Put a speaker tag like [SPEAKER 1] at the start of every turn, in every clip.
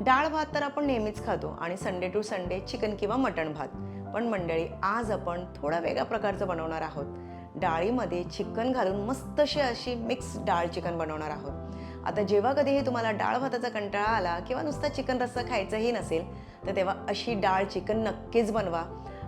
[SPEAKER 1] डाळ भात तर आपण नेहमीच खातो आणि संडे टू संडे चिकन किंवा मटण भात. पण मंडळी आज आपण थोडा वेगळ्या प्रकारचं बनवणार आहोत. डाळीमध्ये चिकन घालून मस्तशी अशी मिक्स डाळ चिकन बनवणार आहोत. आता जेव्हा कधीही तुम्हाला डाळ भाताचा कंटाळा आला किंवा नुसता चिकन रस्सा खायचंही नसेल तर तेव्हा अशी डाळ चिकन नक्कीच बनवा.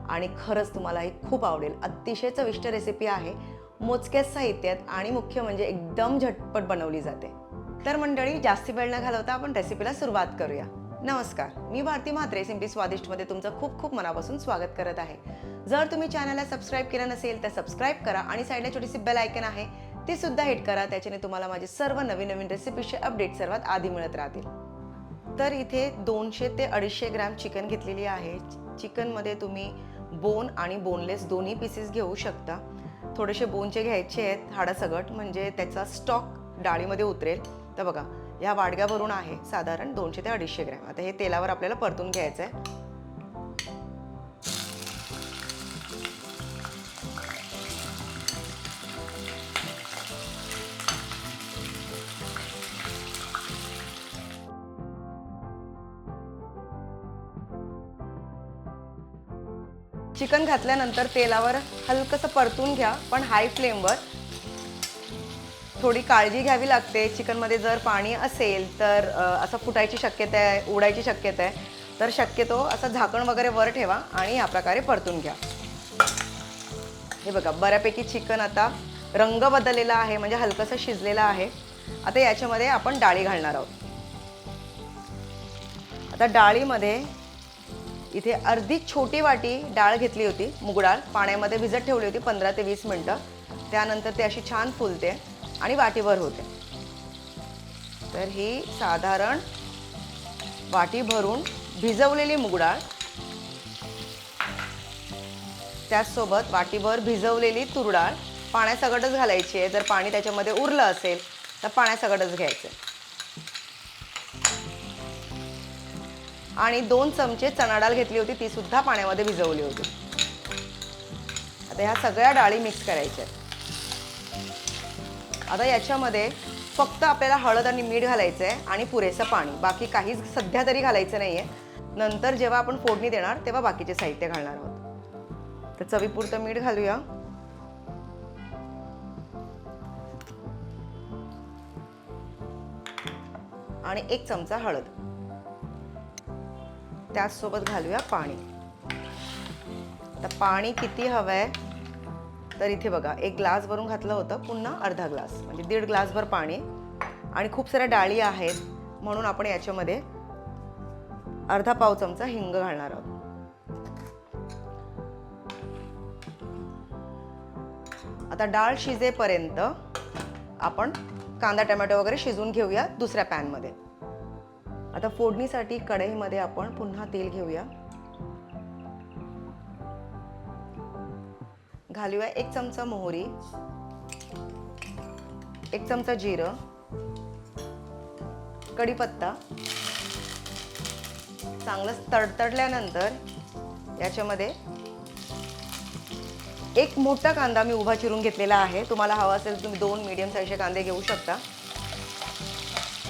[SPEAKER 1] आणि खरंच तुम्हाला ही खूप आवडेल. अतिशय चविष्ट रेसिपी आहे. मोजक्याच साहित्यात आणि मुख्य म्हणजे एकदम झटपट बनवली जाते. तर मंडळी जास्ती वेळ न घालवता आपण रेसिपीला सुरुवात करूया. नमस्कार मी भारती म्हात्रे सिम्पी स्वादिष्टमध्ये तुमचं खूप खूप मनापासून स्वागत करत आहे. जर तुम्ही चॅनलला सबस्क्राईब केलं नसेल तर सबस्क्राईब करा आणि साईडला छोटीशी बेल आयकन आहे ती सुद्धा हिट करा त्याच्याने तुम्हाला माझे सर्व नवीन नवीन रेसिपीचे अपडेट सर्वात आधी मिळत राहतील. तर इथे दोनशे ते अडीचशे ग्रॅम चिकन घेतलेली आहे. चिकनमध्ये तुम्ही बोन आणि बोनलेस दोन्ही पीसेस घेऊ शकता. थोडेसे बोनचे घ्यायचे आहेत हाडासगट म्हणजे त्याचा स्टॉक डाळीमध्ये उतरेल. तर बघा ह्या वाडग्यावरून आहे साधारण दोनशे ते अडीचशे ग्रॅम. आता हे तेलावर आपल्याला परतून घ्यायचं आहे चिकन घातल्यानंतर तेलावर हलकंसं परतून घ्या पण हाय फ्लेमवर थोडी काळजी घ्यावी लागते. चिकनमध्ये जर पाणी असेल तर असं फुटायची शक्यता आहे उडायची शक्यता आहे. तर शक्यतो असं झाकण वगैरे वर ठेवा आणि या प्रकारे परतून घ्या. हे बघा बऱ्यापैकी चिकन आता रंग बदललेला आहे म्हणजे हलकंसं शिजलेलं आहे. आता याच्यामध्ये आपण डाळी घालणार आहोत. आता डाळीमध्ये इथे अर्धी छोटी वाटी डाळ घेतली होती मुगडाळ पाण्यामध्ये भिजत ठेवली होती पंधरा ते वीस मिनटं. त्यानंतर ते अशी छान फुलते. आणि वाटीभर होते. तर ही साधारण वाटी भरून भिजवलेली मुगडाळ त्याचसोबत वाटीभर भिजवलेली तुरडाळ पाण्यासकटच घालायची आहे. जर पाणी त्याच्यामध्ये उरलं असेल तर पाण्यासकटच घ्यायचं आहे. आणि दोन चमचे चणा डाळ घेतली होती ती सुद्धा पाण्यामध्ये भिजवली होती. आता ह्या सगळ्या डाळी मिक्स करायच्या आहेत. आता याच्यामध्ये फक्त आपल्याला हळद आणि मीठ घालायचं आहे आणि पुरेसं पाणी. बाकी काहीच सध्या तरी घालायचं नाही आहे नंतर जेव्हा आपण फोडणी देणार तेव्हा बाकीचे साहित्य घालणार आहोत. तर चवीपुरतं मीठ घालूया. आणि एक चमचा हळद. त्याचसोबत घालूया पाणी. आता पाणी किती हवं आहे तर इथे बघा एक ग्लास भरून घातलं होतं पुन्हा अर्धा ग्लास म्हणजे दीड ग्लासभर पाणी आणि खूप साऱ्या डाळी आहेत म्हणून आपण याच्यामध्ये अर्धा पाव चमचा हिंग घालणार आहोत. आता डाळ शिजेपर्यंत आपण कांदा टमॅटो वगैरे शिजवून घेऊया दुसऱ्या पॅनमध्ये. आता फोडणीसाठी कढईमध्ये आपण पुन्हा तेल घेऊया. घालूया एक चमचा मोहरी एक चमचा जिरं कढीपत्ता. चांगलं तडतडल्यानंतर याच्यामध्ये एक मोठा कांदा मी उभा चिरून घेतलेला आहे. तुम्हाला हवा असेल तुम्ही दोन मीडियम साईजचे कांदे घेऊ शकता.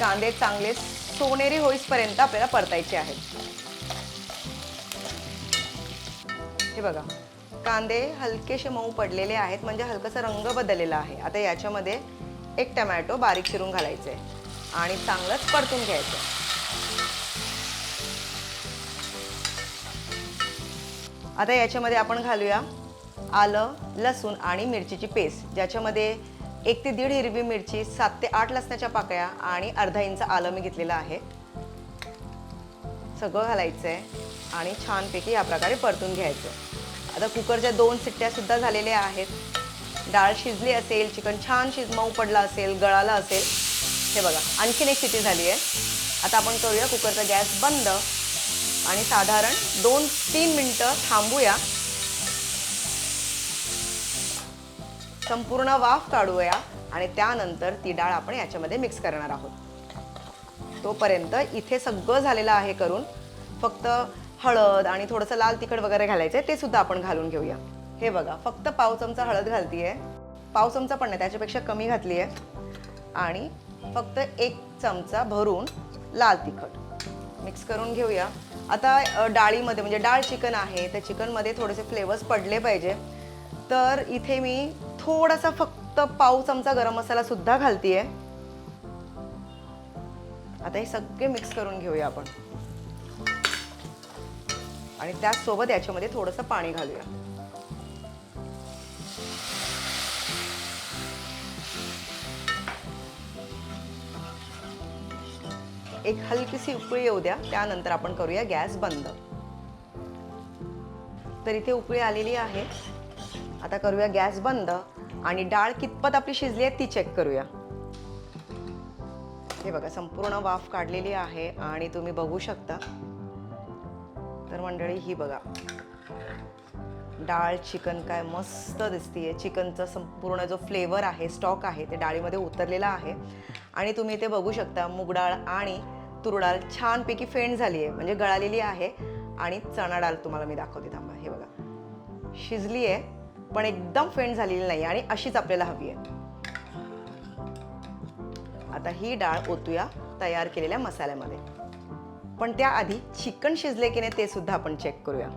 [SPEAKER 1] कांदे चांगले सोनेरी होईसपर्यंत आपल्याला परतायचे आहेत. हे बघा. कांदे हलकेसे मऊ पडलेले आहेत म्हणजे हलकासा रंग बदललेला आहे. आता याच्यामध्ये एक टमॅटो बारीक चिरून घालायचं आहे आणि चांगलंच परतून घ्यायचं आता याच्यामध्ये आपण घालूया आलं लसूण आणि मिरचीची पेस्ट. ज्याच्यामध्ये एक ते दीड हिरवी मिरची सात ते आठ लसणाच्या पाकळ्या आणि अर्धा इंच आलं मी घेतलेलं आहे. सगळं घालायचं आहे आणि छानपैकी या प्रकारे परतून घ्यायचं आता कुकरच्या दोन सिट्ट्या सुद्धा झालेल्या आहेत. डाळ शिजली असेल चिकन छान शिज मऊ पडला असेल गळाला असेल. हे बघा आणखीन एक शिटी झाली आहे. आता आपण करूया कुकरचा गॅस बंद. आणि साधारण दोन तीन मिनटं थांबूया. संपूर्ण वाफ काढूया आणि त्यानंतर ती डाळ आपण याच्यामध्ये मिक्स करणार आहोत. तोपर्यंत इथे सगळं झालेलं आहे करून फक्त हळद आणि थोडंसं लाल तिखट वगैरे घालायचं आहे ते सुद्धा आपण घालून घेऊया. हे बघा फक्त पाव चमचा हळद घालतीये. पाव चमचा पण नाही त्याच्यापेक्षा कमी घातली आहे आणि फक्त एक चमचा भरून लाल तिखट. मिक्स करून घेऊया. आता डाळीमध्ये म्हणजे डाळ चिकन आहे त्या चिकनमध्ये थोडेसे फ्लेवर्स पडले पाहिजे. तर इथे मी थोडासा फक्त पाव चमचा गरम मसाला सुद्धा घालतीये. आता हे सगळे मिक्स करून घेऊया आपण. आणि त्याचसोबत याच्यामध्ये थोडंसं पाणी घालूया. एक हलकीशी उकळी येऊ द्या त्यानंतर आपण करूया गॅस बंद. तर इथे उकळी आलेली आहे. आता करूया गॅस बंद आणि डाळ कितपत आपली शिजली आहे ती चेक करूया. हे बघा संपूर्ण वाफ काढलेली आहे आणि तुम्ही बघू शकता. तर मंडळी ही बघा. डाळ चिकन काय मस्त दिसतीये. चिकनचा संपूर्ण जो फ्लेवर आहे स्टॉक आहे ते डाळीमध्ये उतरलेला आहे. आणि तुम्ही इथे बघू शकता मूग डाळ आणि तुरडाळ छानपैकी फेंड झाली आहे म्हणजे गळालेली आहे आणि चणा डाळ तुम्हाला मी दाखवते. थांबा हे बघा. शिजली आहे पण एकदम फेंड झालेली नाही आणि अशीच आपल्याला हवी आहे आता ही डाळ ओतूया तयार केलेल्या मसाल्यामध्ये. पण त्याआधी चिकन शिजले की नाही ते सुद्धा आपण चेक करूया.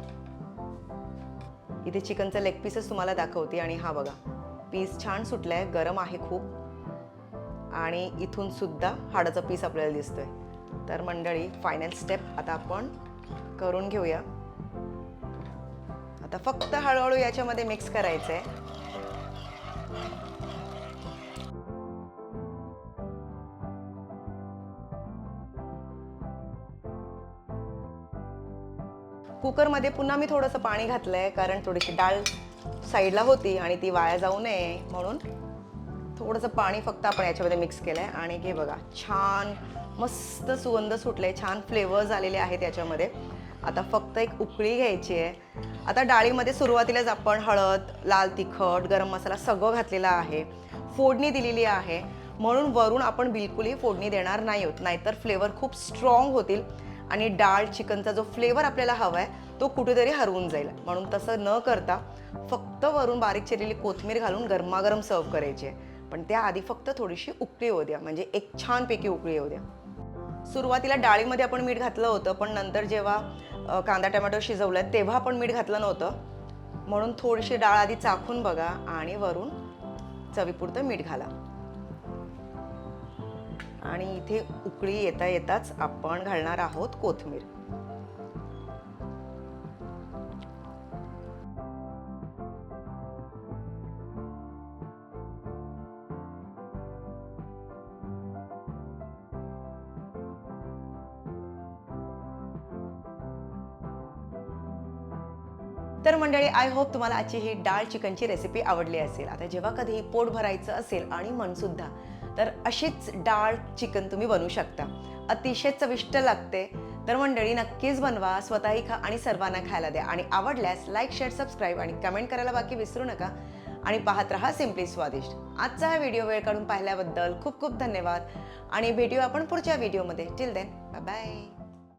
[SPEAKER 1] इथे चिकनचा लेग पीसच तुम्हाला दाखवते आणि हा बघा पीस छान सुटलाय गरम आहे खूप. आणि इथून सुद्धा हाडाचा पीस आपल्याला दिसतोय. तर मंडळी फायनल स्टेप आता आपण करून घेऊया. आता फक्त हळूहळू याच्यामध्ये मिक्स करायचं आहे कुकरमध्ये पुन्हा मी थोडंसं पाणी घातलं आहे कारण थोडीशी डाळ साईडला होती आणि ती वाया जाऊ नये म्हणून थोडंसं पाणी फक्त आपण याच्यामध्ये मिक्स केलं आहे आणि हे बघा छान मस्त सुगंध सुटले छान फ्लेवर्स आलेले आहेत याच्यामध्ये. आता फक्त एक उकळी घ्यायची आहे. आता डाळीमध्ये सुरुवातीलाच आपण हळद लाल तिखट गरम मसाला सगळं घातलेलं आहे. फोडणी दिलेली आहे. म्हणून वरून आपण बिलकुलही फोडणी देणार नाही होत नाहीतर फ्लेवर खूप स्ट्रॉंग होतील. आणि डाळ चिकनचा जो फ्लेवर आपल्याला हवा आहे तो कुठेतरी हरवून जाईल. म्हणून तसं न करता फक्त वरून बारीक चिरलेली कोथिंबीर घालून गरमागरम सर्व करायची आहे. पण त्याआधी फक्त थोडीशी उकळी होऊ द्या. म्हणजे एक छानपैकी उकळी येऊ द्या. सुरुवातीला डाळीमध्ये आपण मीठ घातलं होतं पण नंतर जेव्हा कांदा टमॅटो शिजवलं तेव्हा आपण मीठ घातलं नव्हतं. म्हणून थोडीशी डाळ आधी चाखून बघा आणि वरून चवीपुरतं मीठ घाला. आणि इथे उकळी येता येताच आपण घालणार आहोत कोथिंबीर. तर मंडळी आय होप तुम्हाला आजची ही डाळ चिकनची रेसिपी आवडली असेल. आता जेव्हा कधी पोट भरायचं असेल आणि मनसुद्धा तर अशीच डाळ चिकन तुम्ही बनवू शकता. अतिशय चविष्ट लागते. तर मंडळी नक्कीच बनवा. स्वतःही खा आणि सर्वांना खायला द्या. आणि आवडल्यास लाईक शेअर सबस्क्राईब आणि कमेंट करायला बाकी विसरू नका. आणि पाहत रहा सिम्पली स्वादिष्ट आजचा हा व्हिडिओ वेळ काढून पाहिल्याबद्दल खूप खूप धन्यवाद. आणि भेटूया आपण पुढच्या व्हिडिओमध्ये टिल देन बाय